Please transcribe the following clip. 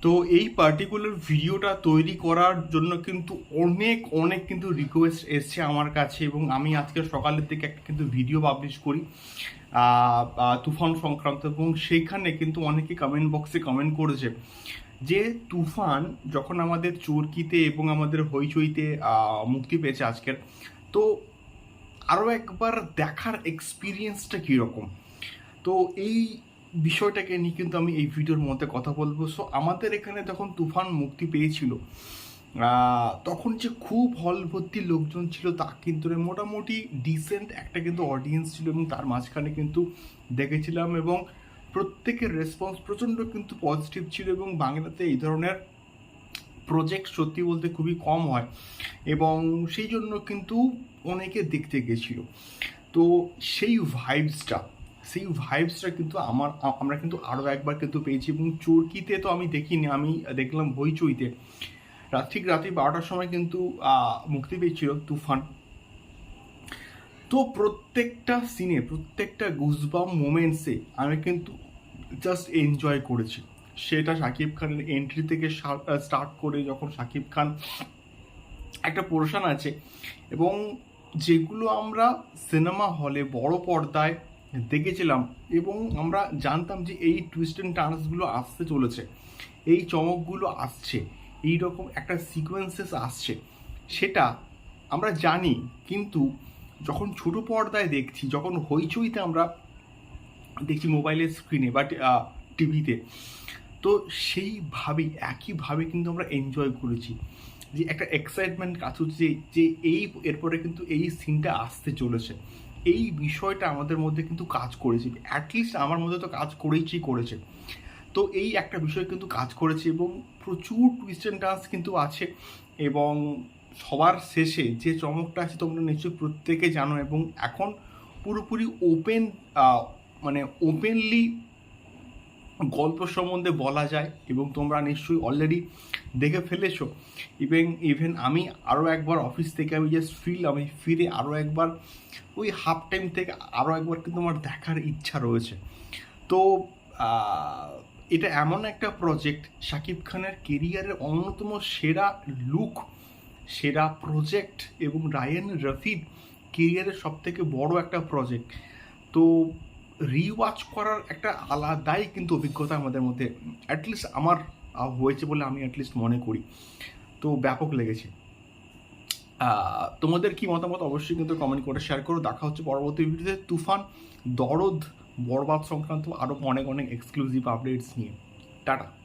তো এই পার্টিকুলার ভিডিওটা তৈরি করার জন্য কিন্তু অনেক অনেক কিন্তু রিকোয়েস্ট এসছে আমার কাছে এবং আমি আজকে সকালের দিকে একটা কিন্তু ভিডিও পাবলিশ করি তুফান সংক্রান্ত এবং সেইখানে কিন্তু অনেকে কমেন্ট বক্সে কমেন্ট করেছে যে তুফান যখন আমাদের চরকিতে এবং আমাদের হইচইতে মুক্তি পেয়েছে আজকের, তো আরও একবার দেখার এক্সপিরিয়েন্সটা কীরকম? তো এই বিষয়টাকে নিয়ে কিন্তু আমি এই ভিডিওর মধ্যে কথা বলব সো আমাদের এখানে যখন তুফান মুক্তি পেয়েছিল তখন যে খুব হল ভর্তি লোকজন ছিল তা কিন্তু। মোটামুটি ডিসেন্ট একটা কিন্তু অডিয়েন্স ছিল এবং তার মাঝখানে কিন্তু দেখেছিলাম এবং প্রত্যেকের রেসপন্স প্রচণ্ড কিন্তু পজিটিভ ছিল এবং বাংলাতে এই ধরনের প্রজেক্ট সত্যি বলতে খুবই কম হয় এবং সেই জন্য কিন্তু অনেকে দেখতে গেছিল তো সেই ভাইবসটা সেই ভাইবসটা কিন্তু আমার আমরা কিন্তু আরও একবার কিন্তু পেয়েছি এবং চরকিতে তো আমি দেখিনি, আমি দেখলাম হইচইতে রাত ঠিক রাত্রি বারোটার সময় কিন্তু মুক্তি পেয়েছিল তুফান। তো প্রত্যেকটা সিনে প্রত্যেকটা গুজবাম মোমেন্টসে আমি কিন্তু জাস্ট এনজয় করেছি। সেটা শাকিব খানের এন্ট্রি থেকে স্টার্ট করে যখন শাকিব খান একটা পোর্শন আছে এবং যেগুলো আমরা সিনেমা হলে বড় পর্দায় দেখেছিলাম এবং আমরা জানতাম যে এই টুইস্ট অ্যান্ড টার্নসগুলো আসতে চলেছে। এই চমকগুলো আসছে এই রকম একটা সিকোয়েন্সেস আসছে। সেটা আমরা জানি, কিন্তু যখন ছোট পর্দায় দেখছি, যখন হইচইতে আমরা দেখছি মোবাইলের স্ক্রিনে বা টিভিতে তো সেইভাবেই একইভাবে কিন্তু আমরা এনজয় করেছি। যে একটা এক্সাইটমেন্ট কাজ হচ্ছে যে- যে এই, এরপরে কিন্তু এই সিনটা আসতে চলেছে। এই বিষয়টা আমাদের মধ্যে কিন্তু কাজ করেছে। অ্যাটলিস্ট আমার মধ্যে তো কাজ করেইছি করেছে। তো এই একটা বিষয় কিন্তু কাজ করেছে এবং প্রচুর টুইস্ট অ্যান্ড ডান্স কিন্তু আছে এবং সবার শেষে যে চমকটা আছে তোমরা নিশ্চয়ই প্রত্যেকে জানো এবং এখন পুরোপুরি ওপেন মানে ওপেনলি গল্প সম্বন্ধে বলা যায় এবং তোমরা নিশ্চয়ই অলরেডি দেখে ফেলেছো। ইভেন ইভেন আমি আরও একবার অফিস থেকে আমি জাস্ট ফিল আমি ফিরে আরও একবার ওই হাফ টাইম থেকে আরও একবার কিন্তু আমার দেখার ইচ্ছা রয়েছে। তো এটা এমন একটা প্রজেক্ট শাকিব খানের কেরিয়ারের অন্যতম সেরা লুক সেরা প্রজেক্ট এবং রায়ান রফিদ কেরিয়ারের সব থেকে বড় একটা প্রজেক্ট তো রিওয়াচ করার একটা আলাদাই কিন্তু অভিজ্ঞতা আমাদের মধ্যে অ্যাটলিস্ট আমার হয়েছে বলে আমি অ্যাটলিস্ট মনে করি। তো ব্যাপক লেগেছে। তোমাদের কি মতামত অবশ্যই কিন্তু কমেন্ট করে শেয়ার করো। দেখা হচ্ছে পরবর্তী ভিডিওতে। তুফান, দরদ, বরবাদ সংক্রান্ত আরও অনেক অনেক এক্সক্লুসিভ আপডেটস নিয়ে। টাটা।